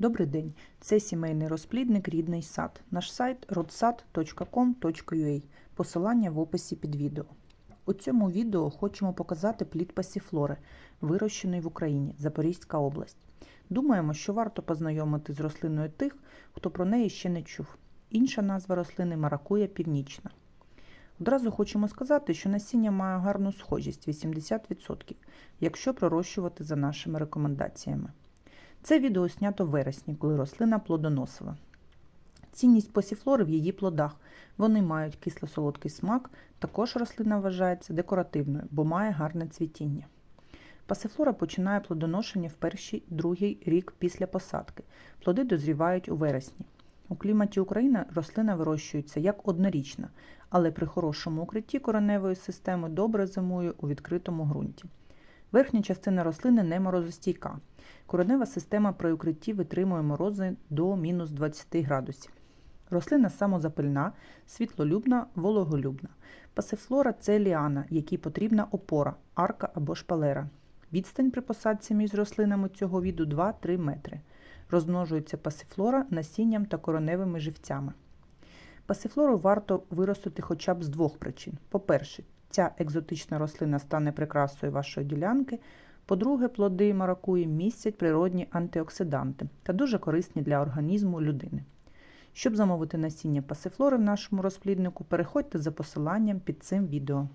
Добрий день! Це сімейний розплідник Рідний сад. Наш сайт rodsad.com.ua. Посилання в описі під відео. У цьому відео хочемо показати плід пасіфлори, вирощений в Україні, Запорізька область. Думаємо, що варто познайомити з рослиною тих, хто про неї ще не чув. Інша назва рослини маракуя північна. Одразу хочемо сказати, що насіння має гарну схожість 80%, якщо пророщувати за нашими рекомендаціями. Це відео знято в вересні, коли рослина плодоносила. Цінність пасіфлори в її плодах. Вони мають кисло-солодкий смак, також рослина вважається декоративною, бо має гарне цвітіння. Пасифлора починає плодоношення в перший другий рік після посадки. Плоди дозрівають у вересні. У кліматі України рослина вирощується як однорічна, але при хорошому укритті кореневої системи добре зимує у відкритому ґрунті. Верхня частина рослини не морозостійка. Коренева система при укритті витримує морози до мінус 20 градусів. Рослина самозапильна, світлолюбна, вологолюбна. Пасифлора це ліана, якій потрібна опора, арка або шпалера. Відстань при посадці між рослинами цього віду 2-3 метри. Розмножується пасифлора насінням та кореневими живцями. Пасифлору варто виростити хоча б з двох причин. По-перше, ця екзотична рослина стане прикрасою вашої ділянки. По-друге, плоди маракуї містять природні антиоксиданти та дуже корисні для організму людини. Щоб замовити насіння пасифлори в нашому розпліднику, переходьте за посиланням під цим відео.